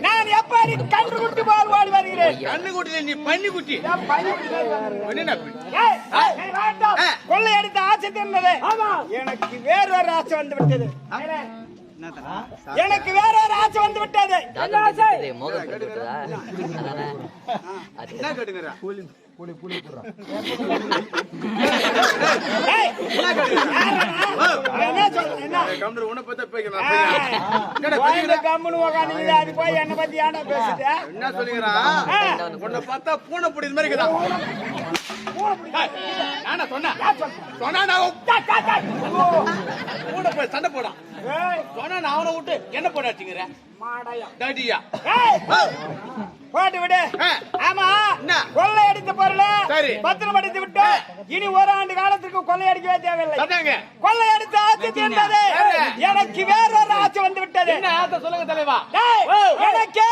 நான் எப்படி கன்று குட்டி போல் ஓடி வருகிறேன்? கண்ணு குட்டி. நீ பண்ணி குட்டி. ஆ. கொள்ளையடித்த ஆசை தீர்ந்தது. எனக்கு வேறொரு ஆசை வந்து விட்டது எனக்கு வேறொரு ஆசை வந்து விட்டது. என்ன ஆசை? மோகம் விட்டதா என்ன ஏய், யாரடா? என்ன சொல்ற என்ன? பத்த என்னை ஆ. உன்னை பார்த்தா பூனை பிடி மாதிரி இருக்குதா? ஏய், நானா சொன்னா போய் சண்டை போடான் ஏய், சொன்னா நான் அவனை விட்டு என்ன போட வச்சுங்கிற மாடையா. டாடியா. ஏய், போட்டு விடு. ஆமா. என்ன? கொள்ளையடித்த பொருள் சரி. பத்திரப்படுத்தி விட்டு இனி ஒரு ஆண்டு காலத்துக்கு கொள்ளையடிக்கவே தேவையில்லை. சட்டாங்க கொள்ளையடித்த ஆட்சி தீர்ந்தது. எனக்கு வேறொரு ஆட்சி வந்து விட்டது. என்ன ஆத்த சொல்லுங்க தலைவா. எனக்கு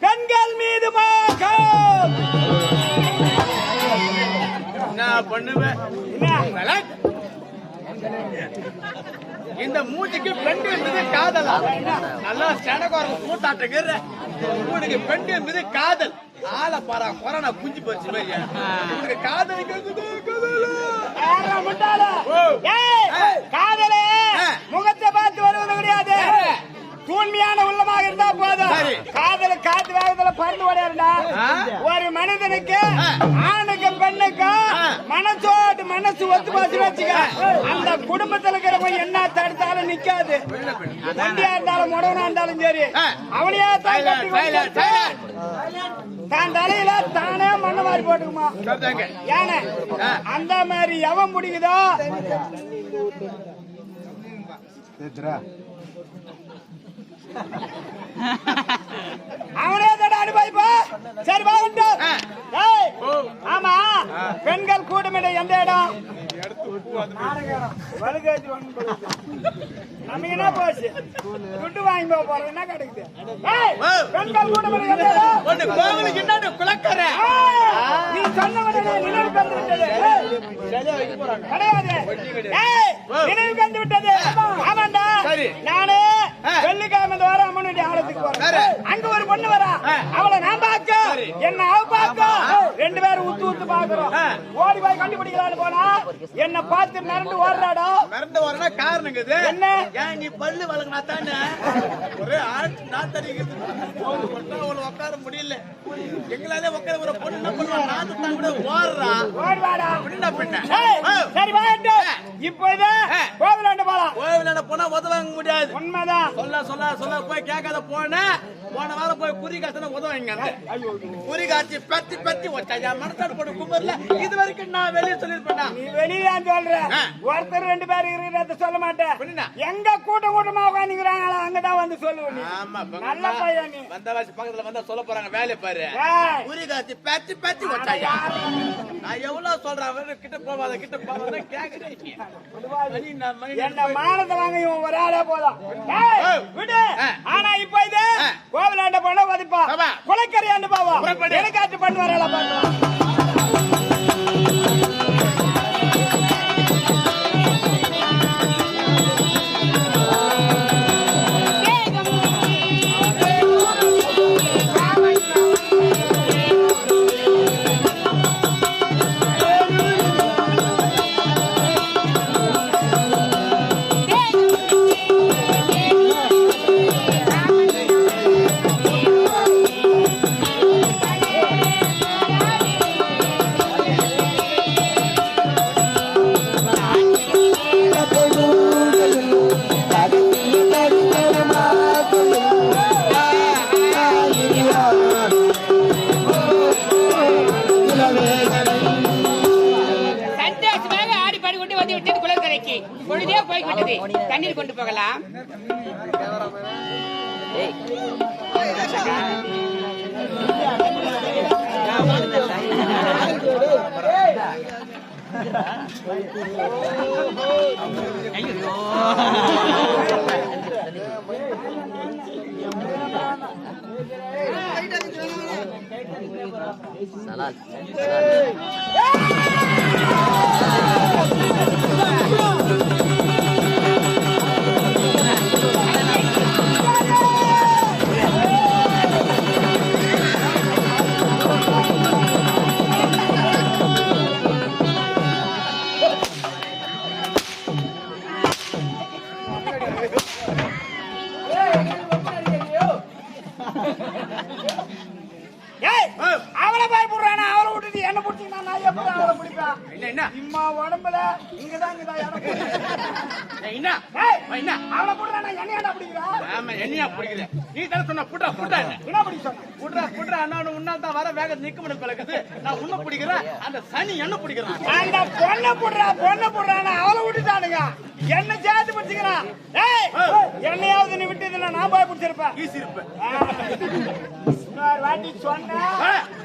பெண்கள் மீது மோகம். என்ன பண்ணுவேன்? இந்த மூஞ்சிக்கு பெண் என்பது காதலா நல்லா செடகாரம் கூட்டாட்டுங்கிற உனக்கு பெண் என்பது காதல் ஆளை பாரா கொரோனா குஞ்சு போச்சு மாதிரி காதலா? முகத்தை பார்த்து வருவது கிடையாது. தூய்மையான உள்ளமாக இருந்தா போதும். காதல காத்து வேகத்துல பறந்து ஓடியாருடா ஆ. ஒரு மனிதனுக்கு ஆ. பெண்ணுக்கும். மனசோடு மனசு ஒத்து போச்சு வச்சுக்க. அந்த குடும்பத்துல இருக்கிறவங்க என்ன தடுத்தாலும் நிக்காது. வண்டியா இருந்தாலும் முடவனா இருந்தாலும் சரி. ஆ. அவனையா தான் தலையில தானே மண்ணை மாறி போட்டுக்குமா. ஏன. அந்த மாதிரி எவன் முடிக்குதோ அவனே தட அனுபவிப்பா. சரி. ஆமா பெண்கள் கூட்டமிட எந்த இடம். நமக்கு என்ன போச்சு? துட்டு வாங்கி போக போறது என்ன கிடைக்குது. பெண்கள் கூட்டமிட எந்த இடம்? கோவிலுக்கு என்ன நீ சொன்ன உடனே விட்டது. கிடையாது. நினைவுக்கு வந்து விட்டது ஆமாண்டா சரி. நானு ஆ. வெள்ளிக்கிழமை இந்த வாரம் அம்மனுடைய ஆலயத்துக்கு சரி. போறேன் அங்க ஒரு பொண்ணு வரா ஆ. அவளை நான் பார்க்க சரி. என்ன அவ பார்க்க ரெண்டு பேரும் உத்து உத்து பாக்குறோம் ஆ. ஓடி போய் கண்டுபிடிக்கலான்னு போனா என்ன பார்த்து மிரண்டு ஓடுறாடா. மறந்து வரனா காரணம் என்ன? ஏன் நீ பல்லு வளர்க்கனா தானே? ஒரே ஆட்டு நாத்தடிக்கிறது உட்கார முடியல. எங்களாலே உட்கார ஒரு பொண்ணு என்ன பண்ணுவா? நாத்து தான் கூட ஓடுறா. ஓடுவாடா. அப்படின்னா பின்ன. சரி வாட்டு இப்போ இது ஆ. கோவிலாண்டு போலாம். கோவிலாண்ட போனா உத வாங்க முடியாது. உண்மைதான். சொல்ல சொல்ல சொல்ல போய் கேட்காத போன. போன வாரம் போய் குறி காத்துன உதவாங்க குறி காட்சி பத்தி பத்தி என் மனசாடு போட கும்பர்ல இது வரைக்கும் நான் வெளியே சொல்லிருப்பேன் நீ வெளியே சொல்ற. ஒருத்தர் ரெண்டு பேர் இருக்கிறத சொல்ல மாட்டேன்? எங்க கூட்டம் கூட்டமா உட்காந்துக்கிறாங்களா அங்கதான் வந்து சொல்லுவ நீ. ஆமா நல்ல பையன் நீ. வந்தவாசி பக்கத்துல வந்தா சொல்ல போறாங்க வேலையை பாரு. காட்சி பத்தி பத்தி வச்சாயா? நான் எவ்வளவு சொல்றேன் கிட்ட போவாத கிட்ட போவாத கேக்குறேன் என்ன மானத்தை வாங்க இவன் ஒரு ஆளே போதும். விடு. ஆனா இப்ப இது. கோவிலாண்ட போனா வதிப்பா ஆமா. குளக்கரையாண்டு போவா புறப்படு. எனக்காட்டு பண்ணு வரல தண்ணீர் கொண்டு போகலாம். ஏய்! சலால் சலால் என்ன என்ன? இம்மா உடம்புல இங்கதான் என்ன? அவளை போடுறானா என்னையாடா பிடிக்கிறா? ஆமா என்னையா பிடிக்குது நீ தானே சொன்ன புட்டா என்ன? பிடிக்க சொன்ன? புட்ரா புட்ரா அண்ணா உன்னா தான் வர வேக நிக்க முடியும் பழக்குது நான் உன்ன பிடிக்கிறேன் அந்த சனி என்ன பிடிக்கிறான். அந்த பொண்ணை போடுறா பொண்ணை போடுறானா அவளை விட்டுட்டானுங்க. என்ன சேர்த்து பிடிச்சிக்கிறான். என்னையாவது நீ விட்டதுன்னா நான் போய் பிடிச்சிருப்பேன் ஈசி இருப்பேன் இன்னொரு வாட்டி சொன்னா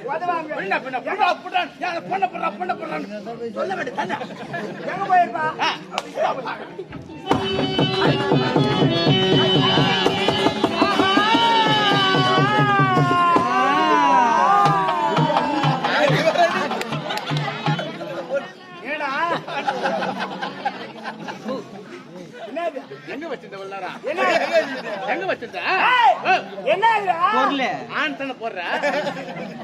உதவாங்க. பின்ன பின்ன புட்ரா புட்ரா யார பொண்ண புட்ரா பொண்ண புட்ரான்னு சொல்ல வேண்டியது தானே? எங்க போயிருப்பா? எங்க வச்சிருந்த எங்க வச்சிருந்த? என்ன இதுடா? ஆண் தானே போடுற?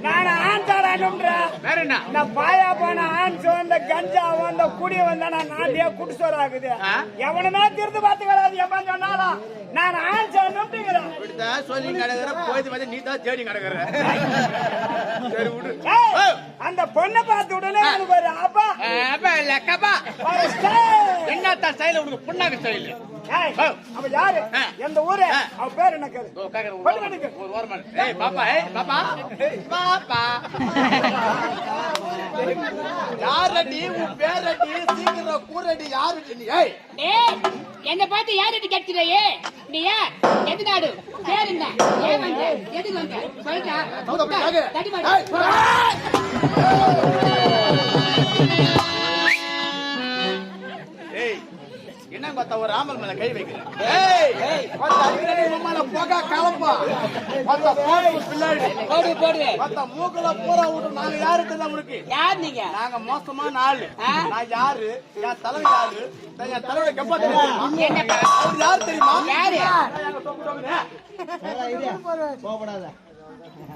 நான் ஆண் தாடாடும்ன்ற வேற என்ன? நான் பாயா போன ஆண் சோந்த கஞ்சா வந்த குடி வந்தா நான் நாட்டியா குடிசோர் ஆகுது? எவனுமே திருந்து பார்த்து கிடையாது எப்ப சொன்னாலும். நான் ஆண் இப்படித்தான் சொல்லி கிடக்குற போயிட்டு வந்து நீ தான் தேடி கிடக்குற சரி விடு. அந்த பொண்ணை பார்த்த உடனே எனக்கு ஒரு அப்பா. அப்பா இல்ல ஸ்டைல உனக்கு புண்ணாக்கு ஸ்டைல். அவ யாரு. எந்த ஊரு. அவ பேர் என்ன கேளு. ஒரு ஓரமா இரு. ஏய் பாப்பா ஏய் பாப்பா. பாப்பா. யாரடி உன் பேரடி சீக்கிரம் கூரடி யாருடி நீ? ஏய். டேய் என்ன பார்த்து யார்கிட்ட கேட்கிறாயே? நீ யார் எது நாடு? பேர் என்ன? ஏன் வந்த? எதுக்கு வந்த? தடி மாடு என்ன பார்த்தா ஒரு ராமல் மேல கை வைக்கிறேன் போகா கலப்பா. கொஞ்சம் போடு போடு மத்த மூக்குல பூரா விட்டு நாங்க யாரு தெரியுதா உனக்கு? யார் நீங்க? நாங்க மோசமான ஆளு. ஆ? நான் யாரு? என் தலைவர் யாரு? நான் என் தலைவர் கப்பா தெரியுமா அவர் யார் தெரியுமா? யாரு.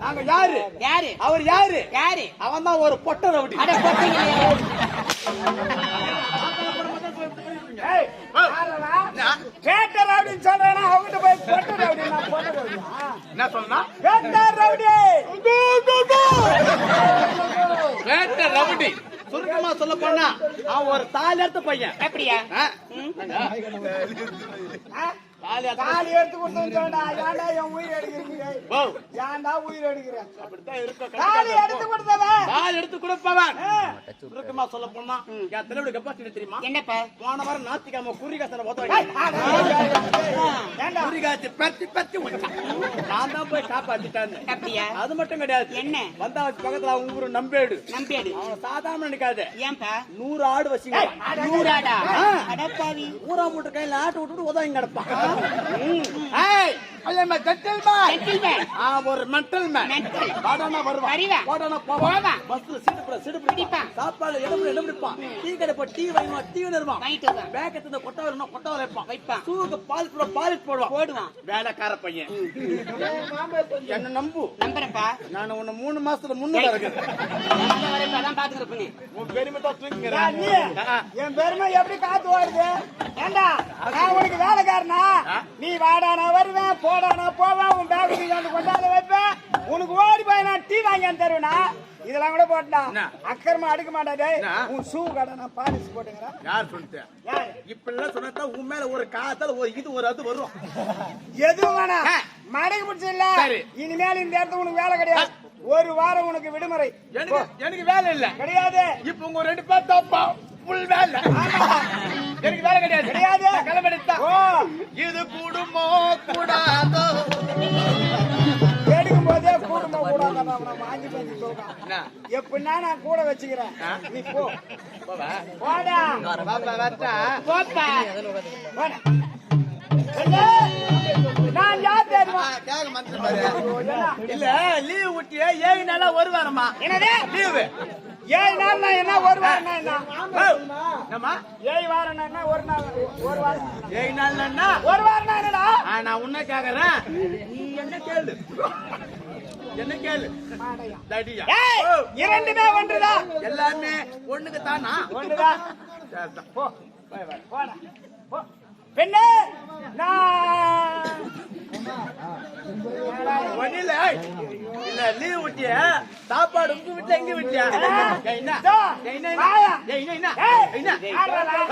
நாங்க யாரு? யாரு? அவர் யாரு? யாரு? அவன் தான் ஒரு பொட்ட ரவுடி. அட பேட்ட ரவுடின்னு சொல்றேன்னா அவங்கிட்ட போய் பொட்ட ரவுடி நான் பொட்ட ரவுடியா? என்ன சொன்னா? ரவுடி! வேட்ட ரவுடி. சுருக்கமா சொல்ல போனா அவன் ஒரு தாலி எடுத்த பையன். அப்படியா? தாலி எடுத்த ஏன்டா என் உயிர் எடுக்கிறீங்க? ஏன்டா உயிர் எடுக்கிறேன்? தாலி எடுத்து கொடுத்தவன். தாலி எடுத்து கொடுப்பவன். ஆ. சுருக்கமா சொல்ல போனா என் தலைவருடைய கப்பாசிட்டி தெரியுமா? என்னப்பா? போன வாரம் ஞாத்திக்கிழமை குறிகாசன குறிகாச்சு பத்தி பத்தி. நான் தான் போய் காப்பாத்திட்டேன் அப்படியா அது மட்டும் கிடையாது. என்ன? வந்தா பக்கத்துல அவங்க ஊரு நம்பேடு. நம்பியாடு அவன் சாதாரண நினைக்காத. ஏன்பா? நூறு ஆடு வச்சுங்க. நூறாடா ஆ. அடப்பாவி. ஊரா மூட்டை கையில ஆட்டு விட்டுட்டு உதவி கிடப்பான். ஒரு man. Mental. வாடானா வருவான். வருவான். போடானா போவான். பஸ்ல பிடிப்பான். பிடிப்பான். சாப்பாடு இடம் பிடி- இடம் பிடிப்பான். டீ கடை போய் டீ வாங்கிடுவான், டீ வருவான். வாங்கிட்டு வருவான். பேக் எடுத்து இந்த கொட்டை வரணும், கொட்டை வைப்பான். பால் போட- பாலிஷ் போடுவான். போடுவான் வேலைக்கார பையன் என்ன நம்பு நம்புறப்பா நான் உன்னை மூணு மாசத்துல முன்னூறு உன் பெருமை தான். என் பெருமை எப்படி காத்து ஓடுது ஏண்டா நான் உனக்கு வேலைக்காரனா நீ வாடா நான் வருவேன் போடா நான் போவேன் உன் பேக் வந்து கொண்டாந்து வைப்பேன் உனக்கு ஓடி போய் நான் டீ வாங்கி தருவேனா? இதெல்லாம் கூட போட்டா? அக்கறமா அடுக்க என்ன? உன் ஷூ கடை நான் பாலிஷ் போட்டுக்கிறேன். யார் சொல்லிட்டு? இப்ப எல்லாம் சொன்னா உன் மேல ஒரு காத்தால ஒரு இது ஒரு அது வரும். எதுவும் வேணாம். ஆ. மடக்கு பிடிச்சில்ல சரி. இனிமேல் இந்த இடத்துல உனக்கு வேலை கிடையாது. ஒரு வாரம் உனக்கு விடுமுறை. எனக்கு எனக்கு வேலை இல்ல. கிடையாது. இப்ப உங்க ரெண்டு பேர் தப்பா புல் வேலை. எனக்கு வேலை கிடையாது. கிடையாது. ஓ. இது கூடுமோ கூடாதோ? எடுக்கும் போதே கூடுமா கூடாது சொல்றான் என்ன? எப்படின்னா நான் கூட வச்சுக்கிறேன். நீ போ. போவா? போடா. பாப்பா. வரட்டா போப்பா போடா. என்ன? நான் யார் தெரியுமா? இல்ல லீவ் விட்டியே ஏழு நாளா ஒரு வாரமா? என்னது? லீவு. ஏழு நாள் நான் என்ன ஒரு வாரம் என்ன? என்னம்மா? ஏழு வாரம் என்ன ஒரு நாள் ஒரு வாரம் ஏழு நாள் என்ன? ஒரு வாரம் என்னடா? நான் உன்ன கேக்குறேன். நீ என்ன கேளு? என்ன கேளு? தடியா ஏய் இரண்டுமே ஒன்றுதா? எல்லாமே ஒண்ணுக்கு தானா? சரிதான். போ போடா. போ. பெண்ணே நான் ஒண்ணு இல்ல லீவ் விட்டிய? சாப்பாடு உங்க வீட்டுல எங்க விட்டியா? ஆ. என்ன? இதோ, என்ன வாயா. என்ன